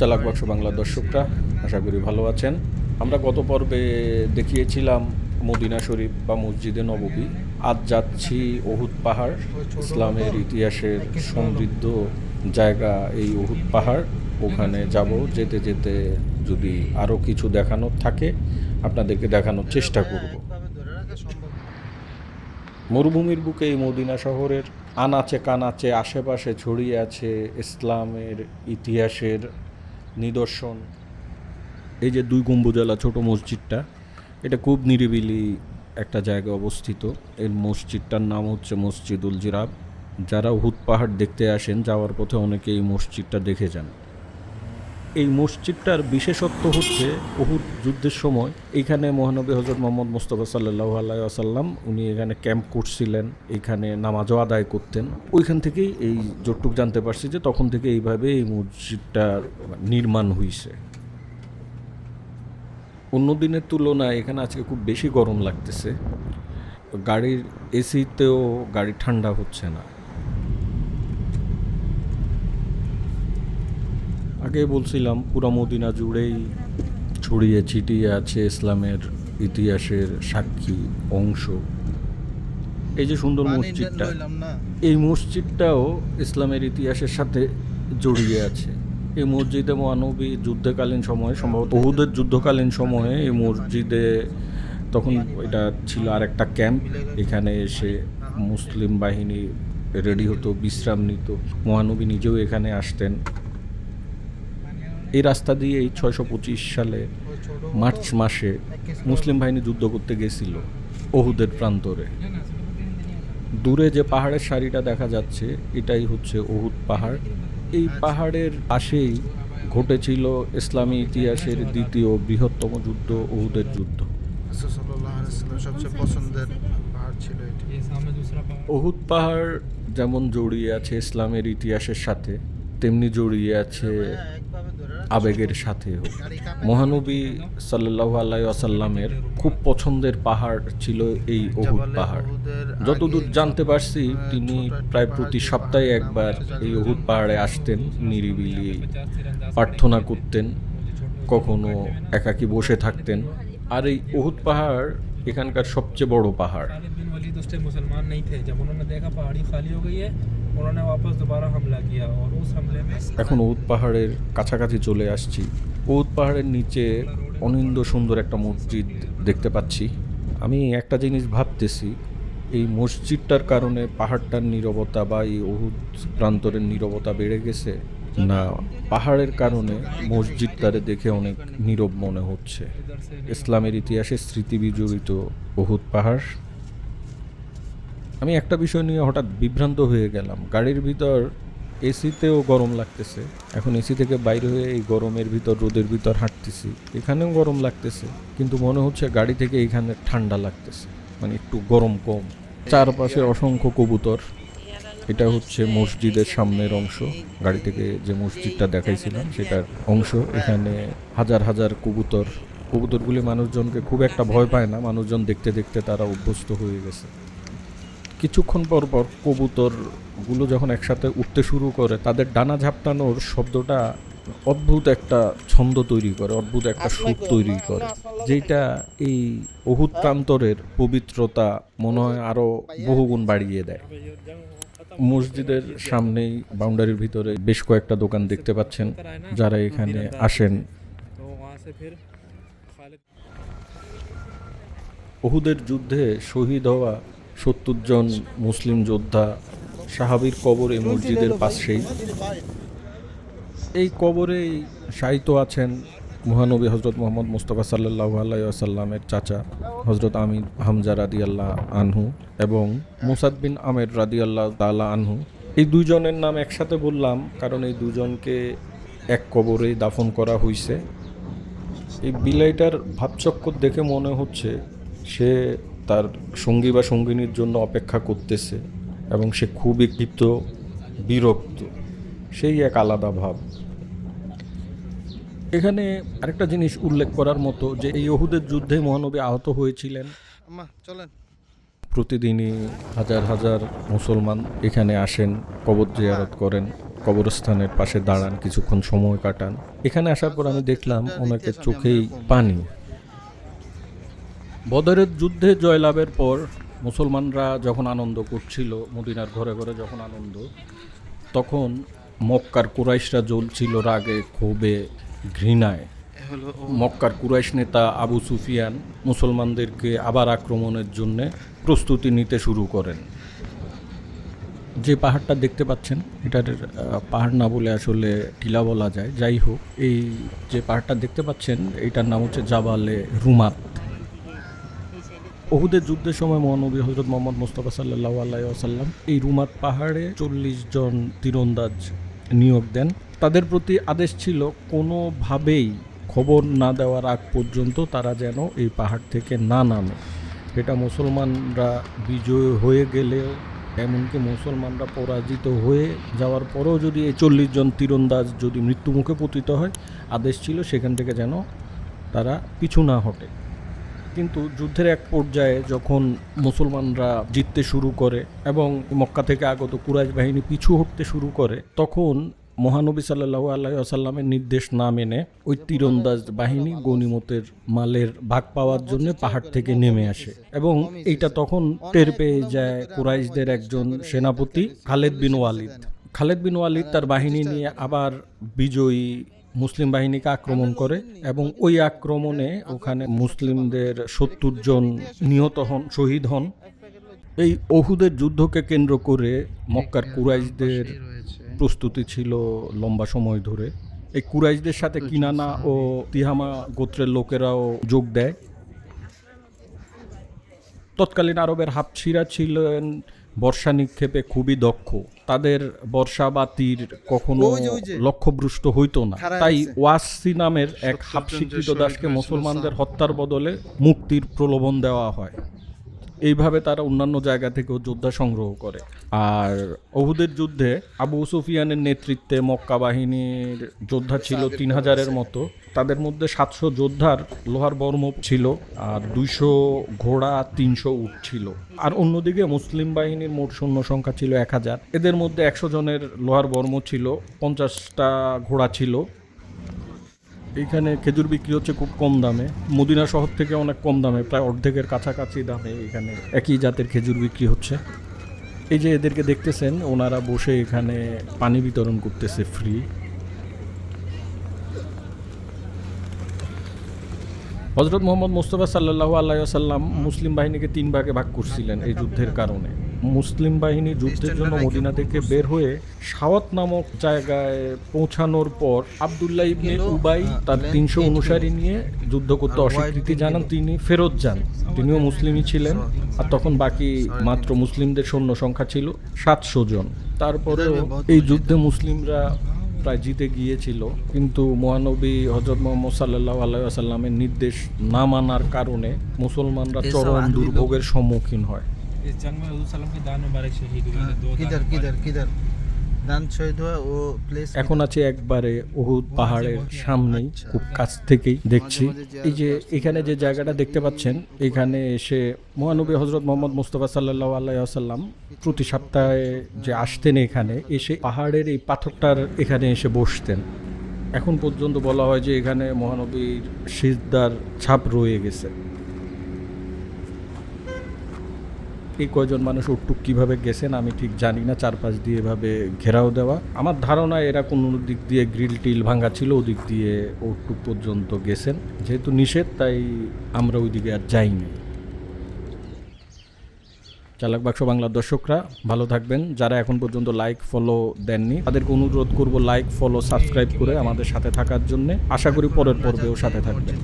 চালাক বাক্স বাংলার দর্শকরা, আশা করি ভালো আছেন। আমরা গত পর্বে দেখিয়েছিলাম মদিনা শরীফ বা মসজিদে নববী। আজ যাচ্ছি ওহুদ পাহাড়, ইসলামের ইতিহাসের সমৃদ্ধ জায়গা এই ওহুদ পাহাড়। ওখানে যাব যেতে যেতে যদি আরও কিছু দেখানোর থাকে, আপনাদেরকে দেখানোর চেষ্টা করব। মরুভূমির বুকে এই মদিনা শহরের আনাচে কানাচে আশেপাশে ছড়িয়ে আছে ইসলামের ইতিহাসের নিদর্শন। এই যে দুই গম্বুজালা ছোট মসজিদটা, এটা খুব নিরিবিলি একটা জায়গায় অবস্থিত। এর মসজিদটার নাম হচ্ছে মসজিদুল জিরাব যারা হুদ পাহাড় দেখতে আসেন, যাওয়ার পথে অনেকে এই মসজিদটা দেখে যান। এই মসজিদটার বিশেষত্ব হচ্ছে উহুদ যুদ্ধের সময় এখানে মহানবী হজরত মোহাম্মদ মোস্তফা সাল্লাহ আসাল্লাম উনি এখানে ক্যাম্প করছিলেন, এখানে নামাজও আদায় করতেন। ওইখান থেকেই এই যতটুক জানতে পারছি যে তখন থেকে এইভাবে এই মসজিদটার নির্মাণ হয়েছে অন্য দিনের তুলনায় এখানে আজকে খুব বেশি গরম লাগতেছে। গাড়ির এসিতেও গাড়ি ঠান্ডা হচ্ছে না। আগে বলছিলাম পুরা মদিনা জুড়েই ছড়িয়ে ছিটিয়ে আছে ইসলামের ইতিহাসের সাক্ষী অংশ। এই যে সুন্দর মসজিদটা এই মসজিদটাও ইসলামের ইতিহাসের সাথে জড়িয়ে আছে। এই মসজিদে মহানবী যুদ্ধকালীন সময়ে সম্ভবত বহুদের যুদ্ধকালীন সময়ে এই মসজিদে তখন এটা ছিল আর একটা ক্যাম্প। এখানে এসে মুসলিম বাহিনী রেডি হতো বিশ্রাম নিত। মহানবী নিজেও এখানে আসতেন। এই রাস্তা দিয়ে এই ছয়শো পঁচিশ সালে মার্চ মাসে মুসলিম বাহিনী যুদ্ধ করতে গেছিল ওহুদের প্রান্তরে। দূরে যে পাহাড়ের সারিটা দেখা যাচ্ছে, এটাই হচ্ছে ওহুদ পাহাড়। এই পাহাড়ের পাশেই ঘটেছিল ইসলামী ইতিহাসের দ্বিতীয় বৃহত্তম যুদ্ধ, ওহুদের যুদ্ধ। ওহুদ পাহাড় যেমন জড়িয়ে আছে ইসলামের ইতিহাসের সাথে, তেমনি জড়িয়ে আছে আবেগের সাথেও মহানবী সাল্লাহ আলাই আসাল্লামের খুব পছন্দের পাহাড় ছিল এই ওহুদ পাহাড়। যতদূর জানতে পারছি, তিনি প্রায় প্রতি সপ্তাহে একবার এই ওহুদ পাহাড়ে আসতেন, নিরিবিলি প্রার্থনা করতেন, কখনো একাকী বসে থাকতেন। আর এই ওহুদ পাহাড় এখানকার সবচেয়ে বড় পাহাড়। खालिद बिन वलीद उस टाइम मुसलमान नहीं थे जब उन्होंने देखा पहाड़ी खाली हो गई है उन्होंने वापस दोबारा हमला किया और उस हमले में এখন উদ পাহাড়ের কাছাকাছি চলে আসছি উদ পাহাড়ের নিচে অনিন্দ সুন্দর একটা মসজিদ দেখতে পাচ্ছি আমি একটা জিনিস ভাবতেছি এই মসজিদটার কারণে পাহাড়টার নীরবতা বা এই অহুদ প্রান্তরের নীরবতা বেড়ে গেছে না পাহাড়ের কারণে মসজিদটারে দেখে অনেক নীরব মনে হচ্ছে इधर से ইসলামের ইতিহাসে স্মৃতি বিজড়িত বহুত পাহাড় আমি একটা বিষয় নিয়ে হঠাৎ বিভ্রান্ত হয়ে গেলাম। গাড়ির ভিতর এসিতেও গরম লাগতেছে। এখন এসি থেকে বাইরে হয়ে এই গরমের ভিতর, রোদের ভিতর হাঁটতেছি। এখানেও গরম লাগতেছে, কিন্তু মনে হচ্ছে গাড়ি থেকে এখানে ঠান্ডা লাগতেছে মানে একটু গরম কম। চারপাশে অসংখ্য কবুতর। এটা হচ্ছে মসজিদের সামনের অংশ। গাড়ি থেকে যে মসজিদটা দেখাইছিলাম, সেটার অংশ। এখানে হাজার হাজার কবুতর। কবুতরগুলি মানুষজনকে খুব একটা ভয় পায় না। মানুষজন দেখতে দেখতে তারা অভ্যস্ত হয়ে গেছে। কিছুক্ষণ পর পর কবুতরগুলো যখন একসাথে উঠতে শুরু করে তাদের ডানা ঝাপটানোর শব্দটা অদ্ভুত একটা ছন্দ তৈরি করে অদ্ভুত একটা সুর তৈরি করে। যেটা এই অহুত্রান্তরের পবিত্রতা মনে হয় আরও বহুগুণ বাড়িয়ে দেয়। মসজিদের সামনেই বাউন্ডারির ভিতরে বেশ কয়েকটা দোকান দেখতে পাচ্ছেন যারা এখানে আসেন। অহুদের যুদ্ধে শহীদ হওয়া সত্তর জন মুসলিম যোদ্ধা সাহাবির কবর এই মসজিদের পাশেই। এই কবরেই শায়িত আছেন মহানবী হজরত মোহাম্মদ মুস্তফা সাল্লাহ আলাইসাল্লামের চাচা হজরত আমির হামজা রাদি আল্লাহ আনহু এবং মুসাদ বিন আমের রাদি আল্লাহ তালা আনহু। এই দুইজনের নাম একসাথে বললাম কারণ এই দুজনকে এক কবরেই দাফন করা হয়েছে এই বিলাইটার ভাবচক্কর দেখে মনে হচ্ছে সে সঙ্গী বা সঙ্গিনীর জন্য অপেক্ষা করতেছে এবং সে খুবই ক্ষিপ্ত বিরক্ত। সেই এক আলাদা ভাব। এখানে আরেকটা জিনিস উল্লেখ করার মতো যে এই ওহুদের যুদ্ধে মহানবী আহত হয়েছিলেন। চলেন। প্রতিদিনই হাজার হাজার মুসলমান এখানে আসেন কবর জিয়ারত করেন কবরস্থানের পাশে দাঁড়ান কিছুক্ষণ সময় কাটান। এখানে আসার পর আমি দেখলাম ওনাকে চোখেই পানি। বদরের যুদ্ধে জয়লাভের পর মুসলমানরা যখন আনন্দ করছিল মদিনার ঘরে ঘরে যখন আনন্দ তখন মক্কার কুরাইশরা জ্বলছিল রাগে ক্ষোভে ঘৃণায়। মক্কার কুরাইশ নেতা আবু সুফিয়ান মুসলমানদেরকে আবার আক্রমণের জন্য প্রস্তুতি নিতে শুরু করেন। যে পাহাড়টা দেখতে পাচ্ছেন এটার পাহাড় না বলে আসলে টিলা বলা যায়। যাই হোক এই যে পাহাড়টা দেখতে পাচ্ছেন এটার নাম হচ্ছে জাবালে রুমাত। ওহুদের যুদ্ধের সময় মহানবী হজরত মোহাম্মদ মুস্তফা সাল্লাহ আল্লাহ এই রুমাত পাহাড়ে চল্লিশ জন তীরন্দাজ নিয়োগ দেন। তাদের প্রতি আদেশ ছিল, কোনোভাবেই খবর না দেওয়ার আগ পর্যন্ত তারা যেন এই পাহাড় থেকে না নামে। এটা মুসলমানরা বিজয় হয়ে গেলেও, এমনকি মুসলমানরা পরাজিত হয়ে যাওয়ার পরেও যদি এই চল্লিশ জন তীরন্দাজ যদি মৃত্যুমুখে পতিত হয়, আদেশ ছিল সেখান থেকে যেন তারা পিছু না হটে। কিন্তু যুদ্ধের এক পর্যায়ে যখন মুসলমানরা জিততে শুরু করে এবং মক্কা থেকে আগত কুরাইশ বাহিনী পিছু হটতে শুরু করে, তখন মহানবী সাল্লাহু আল্লাহ আসাল্লামের নির্দেশ না মেনে ওই তীরন্দাজ বাহিনী গনিমতের মালের ভাগ পাওয়ার জন্য পাহাড় থেকে নেমে আসে এবং এইটা তখন টের পেয়ে যায় কুরাইশদের একজন সেনাপতি খালেদ বিন ওয়ালিদ। খালেদ বিন ওয়ালিদ তার বাহিনী নিয়ে আবার বিজয়ী মুসলিম বাহিনীকে আক্রমণ করে এবং ওই আক্রমণে ওখানে মুসলিমদের সত্তর জন নিহত হন শহীদ হন। এই অহুদের যুদ্ধকে কেন্দ্র করে মক্কার কুরাইশদের প্রস্তুতি ছিল লম্বা সময় ধরে। এই কুরাইশদের সাথে কিনানা ও তিহামা গোত্রের লোকেরাও যোগ দেয়। তৎকালীন আরবের হাফছিরা ছিলেন বর্ষা নিক্ষেপে খুবই দক্ষ। তাদের বর্ষা বা তীর কখনো। লক্ষ্যভ্রষ্ট হইতো না। তাই। ওয়াসি নামের এক সত্তর জন হাফশিক্ষিত দাসকে মুসলমানদের হত্যার বদলে মুক্তির প্রলোভন দেওয়া হয়। এইভাবে তারা অন্যান্য জায়গা থেকেও যোদ্ধা সংগ্রহ করে। আর অহুদের যুদ্ধে আবু সুফিয়ানের নেতৃত্বে মক্কা বাহিনীর যোদ্ধা ছিল তিন হাজারের মতো। তাদের মধ্যে সাতশো যোদ্ধার লোহার বর্ম ছিল আর দুইশো ঘোড়া, তিনশো উট ছিল। আর অন্যদিকে মুসলিম বাহিনীর মোট সৈন্য সংখ্যা ছিল এক হাজার। এদের মধ্যে একশো জনের লোহার বর্ম ছিল, পঞ্চাশটা ঘোড়া ছিল। এইখানে খেজুর বিক্রি হচ্ছে খুব কম দামে। মদিনা শহর থেকে অনেক কম দামে, প্রায় অর্ধেকের কাছাকাছি দামে এখানে একই জাতের খেজুর বিক্রি হচ্ছে। এই যে এদেরকে দেখতেছেন, ওনারা বসে এখানে পানি বিতরণ করতেছে ফ্রি হজরত মোহাম্মদ মুস্তফা সাল্লাহ আল্লাহ মুসলিম বাহিনীকে তিন ভাগে ভাগ করছিলেন এই যুদ্ধের কারণে। মুসলিম বাহিনী যুদ্ধের জন্য মদিনা থেকে বের হয়ে সাওয়াত নামক জায়গায় পৌঁছানোর পর আবদুল্লাহ ইবনে উবাই তার তিনশো অনুসারী নিয়ে যুদ্ধ করতে অস্বীকৃতি জানান তিনি ফেরত যান। তিনিও মুসলিমই ছিলেন। আর তখন বাকি মাত্র মুসলিমদের সৈন্য সংখ্যা ছিল সাতশো জন। তারপরেও এই যুদ্ধে মুসলিমরা প্রায় জিতে গিয়েছিল কিন্তু মহানবী হজরত মোহাম্মদ সাল্লাহ আলাইসাল্লামের নির্দেশ না মানার কারণে মুসলমানরা চরম দুর্ভোগের সম্মুখীন হয়। দান শহীদ হওয়া ও প্লেস এখন আছে একবারে উহুদ পাহাড়ের সামনেই খুব কাছ থেকেই দেখছি। এই যে এখানে যে জায়গাটা দেখতে পাচ্ছেন এখানে এসে মহানবী হজরত মোহাম্মদ মুস্তফা সাল্লাহ আল্লাহ প্রতি সপ্তাহে যে আসতেন এখানে এসে পাহাড়ের এই পাথরটার এখানে এসে বসতেন। এখন পর্যন্ত বলা হয় যে এখানে মহানবীর সিজদার ছাপ রয়ে গেছে। এই কয়জন মানুষ ওটুক কীভাবে গেছেন আমি ঠিক জানি না, চারপাশ দিয়ে এভাবে ঘেরাও দেওয়া। আমার ধারণা এরা কোনো দিক দিয়ে গ্রিল টিল ভাঙা ছিল, ওদিক দিয়ে ওটুক পর্যন্ত গেছেন। যেহেতু নিষেধ, তাই আমরা ওইদিকে আর যাইনি। চালাক বাক্স বাংলার দর্শকরা, ভালো থাকবেন। যারা এখন পর্যন্ত লাইক ফলো দেননি, তাদেরকে অনুরোধ করব লাইক ফলো সাবস্ক্রাইব করে আমাদের সাথে থাকার জন্য। আশা করি পরের পর্বেও সাথে থাকবেন।